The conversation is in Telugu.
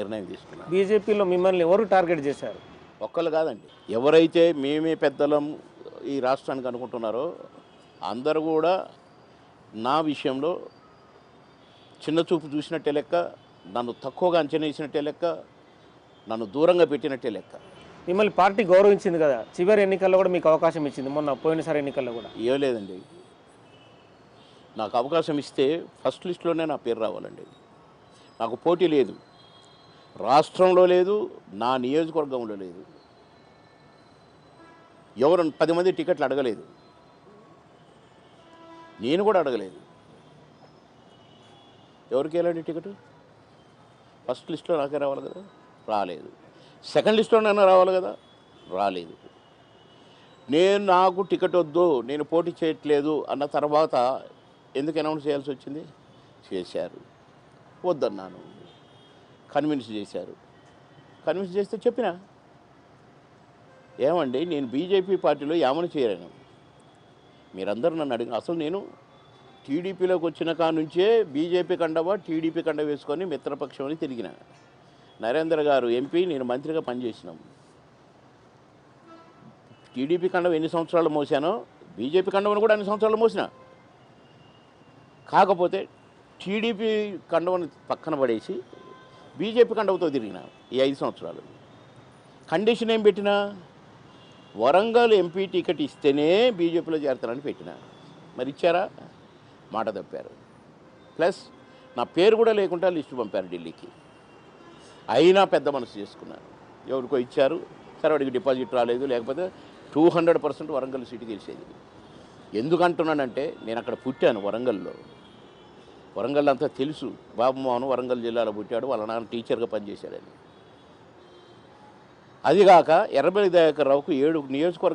నిర్ణయం తీసుకున్నాను. బీజేపీలో మిమ్మల్ని ఎవరు టార్గెట్ చేశారు? ఒక్కళ్ళు కాదండి. ఎవరైతే మేమే పెద్దలం ఈ రాష్ట్రానికి అనుకుంటున్నారో అందరూ కూడా నా విషయంలో చిన్న చూపు చూసినట్టే లెక్క నన్ను తక్కువగా అంచనా వేసినట్టే లెక్క నన్ను దూరంగా పెట్టినట్టే లెక్క. మిమ్మల్ని పార్టీ గౌరవించింది కదా చివరి ఎన్నికల్లో కూడా మీకు అవకాశం ఇచ్చింది మొన్న పోయినసారి ఎన్నికల్లో కూడా. ఏం లేదండి. నాకు అవకాశం ఇస్తే ఫస్ట్ లిస్టులోనే నా పేరు రావాలండి. నాకు పోటీ లేదు. రాష్ట్రంలో లేదు నా నియోజకవర్గంలో లేదు. ఎవరు పది మంది టికెట్లు అడగలేదు. నేను కూడా అడగలేదు. ఎవరికి వెళ్ళండి టికెట్? ఫస్ట్ లిస్ట్లో నాకే రావాలి కదా? రాలేదు. సెకండ్ లిస్ట్లోనైనా రావాలి కదా? రాలేదు. నేను నాకు టికెట్ వద్దు నేను పోటీ చేయట్లేదు అన్న తర్వాత ఎందుకు అనౌన్స్ చేయాల్సి వచ్చింది? చేశారు. వద్దన్నాను. కన్విన్స్ చేశారు. కన్విన్స్ చేస్తే చెప్పిన? ఏమండి నేను బీజేపీ పార్టీలో ఏమని చేరాను మీరందరూ నన్ను అడిగిన అసలు నేను టీడీపీలోకి వచ్చిన కా నుంచే బీజేపీ కండవా టీడీపీ కండ వేసుకొని మిత్రపక్షం అని తిరిగిన. నరేంద్ర గారు ఎంపీ నేను మంత్రిగా పనిచేసినాం. టీడీపీ కండవ ఎన్ని సంవత్సరాలు మోసానో బీజేపీ కండవను కూడా అన్ని సంవత్సరాలు మోసిన. కాకపోతే టీడీపీ కండవను పక్కన పడేసి బీజేపీ కండవతో తిరిగిన ఈ ఐదు సంవత్సరాలు. కండిషన్ ఏం పెట్టినా? వరంగల్ ఎంపీ టికెట్ ఇస్తేనే బీజేపీలో చేరతానని పెట్టిన. మరి ఇచ్చారా? మాట తప్పారు. ప్లస్ నా పేరు కూడా లేకుండా లిస్టు పంపారు ఢిల్లీకి. అయినా పెద్ద మనసు చేసుకున్నారు ఎవరికో ఇచ్చారు. సరే వాడికి డిపాజిట్ రాలేదు. లేకపోతే two hundred percent Warangal city తెలిసేది ఎందుకంటున్నానంటే నేను అక్కడ పుట్టాను వరంగల్లో. వరంగల్ అంతా తెలుసు. బాబు మోహన్ వరంగల్ జిల్లాలో పుట్టాడు. వాళ్ళ నాన్న టీచర్గా పనిచేశాడని అదిగాక ఎర్రబెల్లి దయాకర్ రావుకు ఏడు నియోజకవర్గ